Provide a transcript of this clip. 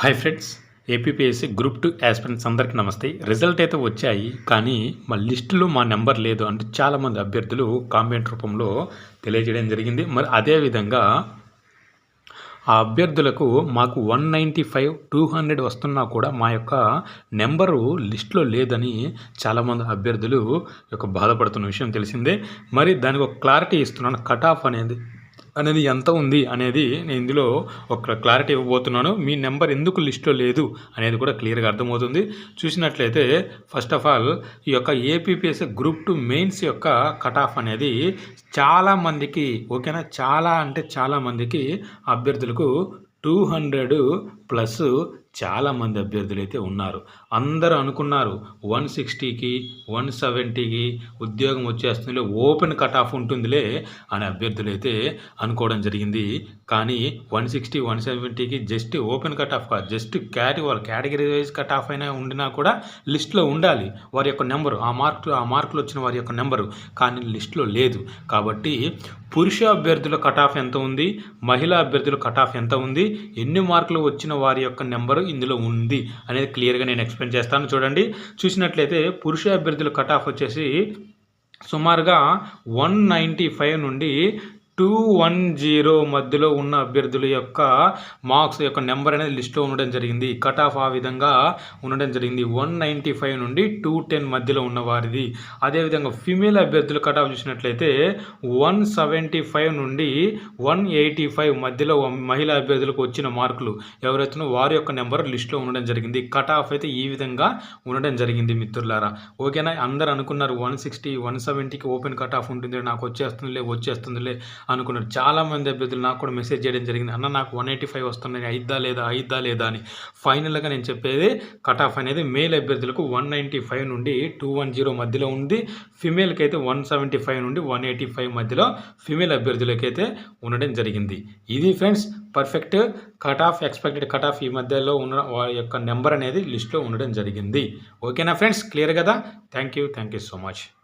Hi friends APPSC group two aspirants అందరికీ నమస్తే. Result అయితే వచ్చాయి కానీ మా లిస్టులో మా నెంబర్ లేదు అంటే చాలామంది అభ్యర్థులు కామెంట్ రూపంలో తెలియజేయడం జరిగింది. మరి అదేవిధంగా ఆ అభ్యర్థులకు మాకు one ninety five two hundred వస్తున్నా కూడా మా యొక్క నెంబరు లిస్ట్లో లేదని చాలామంది అభ్యర్థులు యొక్క బాధపడుతున్న విషయం తెలిసిందే. మరి దానికి ఒక క్లారిటీ ఇస్తున్నాను. కట్ ఆఫ్ అనేది అనేది ఎంత ఉంది అనేది నేను ఇందులో ఒక క్లారిటీ ఇవ్వబోతున్నాను. మీ నెంబర్ ఎందుకు లిస్ట్లో లేదు అనేది కూడా క్లియర్గా అర్థమవుతుంది. చూసినట్లయితే ఫస్ట్ ఆఫ్ ఆల్ ఈ యొక్క ఏపీపీఎస్ గ్రూప్ టూ మెయిన్స్ యొక్క కట్ ఆఫ్ అనేది చాలామందికి ఓకేనా చాలా అంటే చాలామందికి అభ్యర్థులకు టూ హండ్రెడ్ ప్లస్ చాలామంది అభ్యర్థులు అయితే ఉన్నారు. అందరూ అనుకున్నారు వన్ సిక్స్టీకి వన్ సెవెంటీకి ఉద్యోగం వచ్చేస్తుందిలే ఓపెన్ కట్ ఆఫ్ ఉంటుందిలే అని అభ్యర్థులు అయితే అనుకోవడం జరిగింది. కానీ వన్ సిక్స్టీ వన్ సెవెంటీకి జస్ట్ ఓపెన్ కట్ ఆఫ్ కాదు just category category wise cut off అయినా ఉండినా కూడా లిస్ట్లో ఉండాలి. వారి యొక్క నెంబరు ఆ మార్కులు ఆ మార్కులు వచ్చిన వారి యొక్క నెంబరు. కానీ లిస్ట్లో లేదు. కాబట్టి పురుష అభ్యర్థుల కట్ ఆఫ్ ఎంత ఉంది? మహిళా అభ్యర్థుల కట్ ఆఫ్ ఎంత ఉంది? ఎన్ని మార్కులు వచ్చిన వారి యొక్క నెంబరు ఇందులో ఉంది అనేది క్లియర్గా నేను ఎక్స్ప్లెయిన్ చేస్తాను. చూడండి. చూసినట్లయితే పురుష అభ్యర్థుల కట్ ఆఫ్ వచ్చేసి సుమారుగా వన్ నైంటీ ఫైవ్ నుండి టూ వన్ జీరో మధ్యలో ఉన్న అభ్యర్థుల యొక్క మార్క్స్ యొక్క నెంబర్ అనేది లిస్ట్లో ఉండడం జరిగింది. కట్ ఆఫ్ ఆ విధంగా ఉండడం జరిగింది. వన్ నైంటీ ఫైవ్ నుండి టూ టెన్ మధ్యలో ఉన్న వారిది. అదేవిధంగా ఫిమేల్ అభ్యర్థులు కట్ ఆఫ్ చూసినట్లయితే వన్ సెవెంటీ ఫైవ్ నుండి వన్ ఎయిటీ ఫైవ్ మధ్యలో మహిళా అభ్యర్థులకు వచ్చిన మార్కులు ఎవరైతే వారి యొక్క నెంబర్ లిస్ట్లో ఉండడం జరిగింది. కట్ ఆఫ్ అయితే ఈ విధంగా ఉండడం జరిగింది మిత్రులారా. ఓకేనా? అందరు అనుకున్నారు వన్ సిక్స్టీ వన్ సెవెంటీకి ఓపెన్ కట్ ఆఫ్ ఉంటుంది నాకు వచ్చేస్తుందిలే వచ్చేస్తుందిలే అనుకున్నారు. చాలామంది అభ్యర్థులు నాకు కూడా మెసేజ్ చేయడం జరిగింది. అన్న నాకు వన్ ఎయిటీ ఫైవ్ వస్తున్నాయి. అయిద్దా లేదా? అయిద్దా లేదా? అని. ఫైనల్గా నేను చెప్పేది కట్ ఆఫ్ అనేది మేల్ అభ్యర్థులకు వన్ నైంటీ ఫైవ్ నుండి టూ వన్ జీరో మధ్యలో ఉంది. ఫిమేల్కి అయితే వన్ సెవెంటీ ఫైవ్ నుండి వన్ ఎయిటీ ఫైవ్ మధ్యలో ఫిమేల్ అభ్యర్థులకైతే ఉండడం జరిగింది. ఇది friends perfect cut off expected cut off ఈ మధ్యలో ఉన్న వారి యొక్క నెంబర్ అనేది లిస్ట్లో ఉండడం జరిగింది. ఓకేనా ఫ్రెండ్స్? క్లియర్ కదా? Thank you. Thank you so much.